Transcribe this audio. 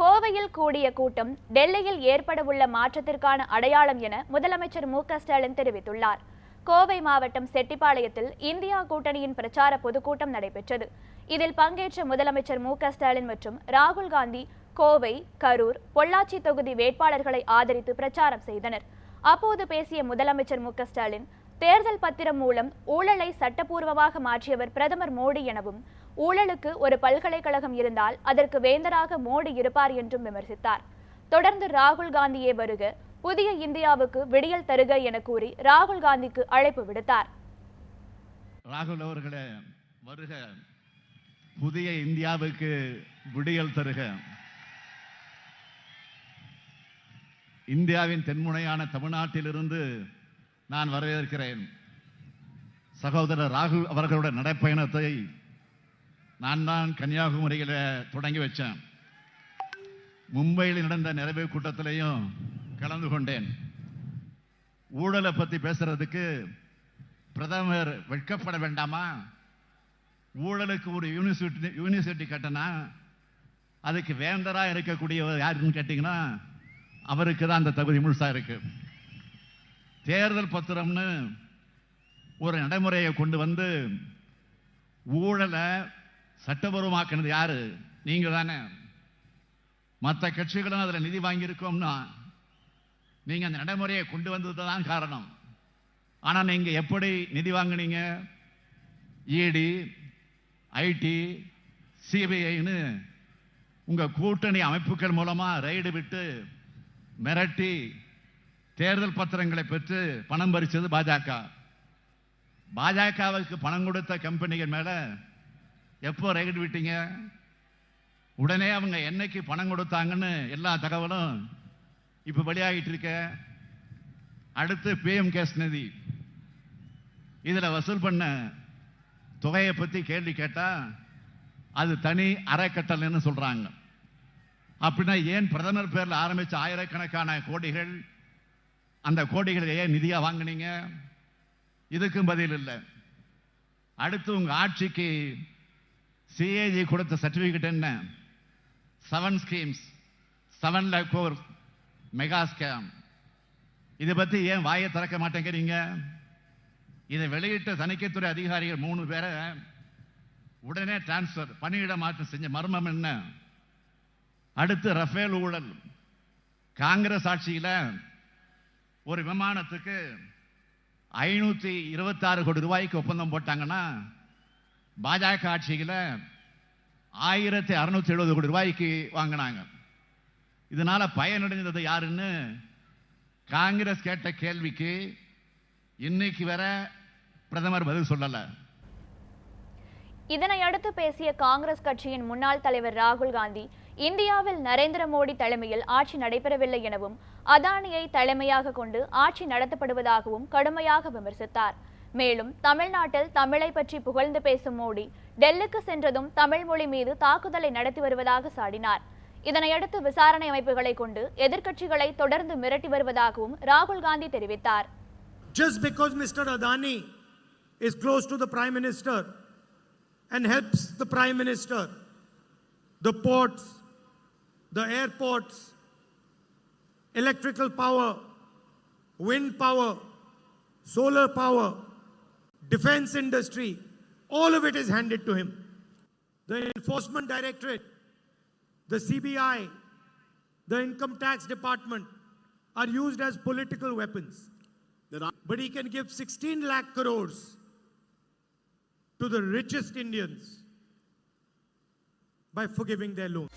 கோவையில் கூடிய கூட்டம் டெல்லியில் ஏற்படவுள்ள மாற்றத்திற்கான அடையாளம் என முதலமைச்சர் மு க ஸ்டாலின் தெரிவித்துள்ளார். கோவை மாவட்டம் செட்டிப்பாளையத்தில் இந்தியா கூட்டணியின் பிரச்சார பொதுக்கூட்டம் நடைபெற்றது. இதில் பங்கேற்ற முதலமைச்சர் மு க ஸ்டாலின் மற்றும் ராகுல் காந்தி கோவை கரூர் பொள்ளாச்சி தொகுதி வேட்பாளர்களை ஆதரித்து பிரச்சாரம் செய்தனர். அப்போது பேசிய முதலமைச்சர் மு க ஸ்டாலின் தேர்தல் பத்திரம் மூலம் ஊழலை சட்டப்பூர்வமாக மாற்றியவர் பிரதமர் மோடி எனவும் ஊழலுக்கு ஒரு பல்கலைக்கழகம் இருந்தால் அதற்கு வேந்தராக மோடி இருப்பார் என்றும் விமர்சித்தார். தொடர்ந்து ராகுல் காந்தியே வருக புதிய இந்தியாவுக்கு விடியல் தருக என கூறி ராகுல் காந்திக்கு அழைப்பு விடுத்தார். ராகுல் அவர்களே வருக புதிய இந்தியாவுக்கு விடியல் தருக. இந்தியாவின் தென்முனையான தமிழ்நாட்டிலிருந்து நான் வரவேற்கிறேன். சகோதரர் ராகுல் அவர்களோட நடைப்பயணத்தை நான் தான் கன்னியாகுமரியில் தொடங்கி வச்சேன். மும்பையில் நடந்த நிறைவு கூட்டத்திலையும் கலந்து கொண்டேன். ஊழலை பற்றி பேசுறதுக்கு பிரதமர் வெட்கப்பட வேண்டாமா? ஊழலுக்கு ஒரு யூனிவர்சிட்டி யூனிவர்சிட்டி கட்டினா அதுக்கு வேந்தராக இருக்கக்கூடியவர் யாருன்னு கேட்டிங்கன்னா அவருக்கு தான் அந்த தகுதி முழுசா இருக்குது தேர்தல் பத்திரம்னு ஒரு நடைமுறையை கொண்டு வந்து ஊழலை சட்டபூர்வமாக்கினது யாரு? நீங்கள் தானே. மற்ற கட்சிகளும் அதில் நிதி வாங்கியிருக்கோம்னா நீங்கள் அந்த நடைமுறையை கொண்டு வந்தது தான் காரணம். ஆனால் நீங்கள் எப்படி நிதி வாங்கினீங்க? இடி ஐடி சிபிஐன்னு உங்கள் கூட்டணி அமைப்புகள் மூலமாக ரைடு விட்டு மிரட்டி தேர்தல் பத்திரங்களை பெற்று பணம் பறிச்சது பாஜக. பாஜகவுக்கு பணம் கொடுத்த கம்பெனிகள் மேல எப்போ ரைடு விட்டீங்க? உடனே அவங்க என்னைக்கு பணம் கொடுத்தாங்கன்னு எல்லா தகவலும் இப்போ வெளியாகிட்டு இருக்க. அடுத்து பிஎம் கேஸ் நிதி இதில் வசூல் பண்ண தொகையை பற்றி கேள்வி கேட்டால் அது தனி அறக்கட்டளைன்னு சொல்கிறாங்க அப்படின்னா ஏன் பிரதமர் பேரில் ஆரம்பித்த ஆயிரக்கணக்கான கோடிகள் அந்த கோடிகளை ஏன் நிதியாக வாங்குனீங்க? இதுக்கும் பதில் இல்லை. அடுத்து உங்கள் ஆட்சிக்கு சிஏஜி கொடுத்த சர்டிஃபிகேட் என்ன? Seven schemes seven lakh crore mega scam இதை பற்றி ஏன் வாயை திறக்க மாட்டேங்கிறீங்க? இதை வெளியிட்ட தணிக்கைத்துறை அதிகாரிகள் மூணு பேரை உடனே டிரான்ஸ்ஃபர் பணியிட மாற்றம் செஞ்ச மர்மம் என்ன? அடுத்து ரஃபேல் ஊழல். காங்கிரஸ் ஆட்சியில் ஒரு விமானத்துக்கு ஐநூத்தி இருபத்தாறு கோடி ரூபாய்க்கு ஒப்பந்தம் போட்டாங்கன்னா பாஜக ஆட்சியில் ஆயிரத்தி அறுநூத்தி எழுபது கோடி ரூபாய்க்கு வாங்கினாங்க. இதனால பயனடைந்தது யாருன்னு காங்கிரஸ் கேட்ட கேள்விக்கு இன்னைக்கு வர பிரதமர் பதில் சொல்லலை. இதனை அடுத்து பேசிய காங்கிரஸ் கட்சியின் முன்னாள் தலைவர் ராகுல் காந்தி இந்தியாவில் நரேந்திர மோடி தலைமையில் ஆட்சி நடைபெறவில்லை எனவும் அதானியை தலைமையாக கொண்டு ஆட்சி நடத்தப்படுவதாகவும் கடுமையாக விமர்சித்தார் மேலும் தமிழ்நாட்டில் தமிழை பற்றி புகழ்ந்து பேசும் மோடி டெல்லிக்கு சென்றதும் தமிழ் மொழி மீது தாக்குதலை நடத்தி வருவதாக சாடினார் இதனையடுத்து விசாரணை அமைப்புகளை கொண்டு எதிர்க்கட்சிகளை தொடர்ந்து மிரட்டி வருவதாகவும் ராகுல் காந்தி தெரிவித்தார் just because Mr. Adani is close to the Prime Minister and helps the Prime Minister, the ports, the airports, electrical power, wind power, solar power, defense industry, all of it is handed to him. The Enforcement Directorate, the CBI, the Income Tax Department are used as political weapons. But he can give 16 lakh crores to the richest Indians by forgiving their loans.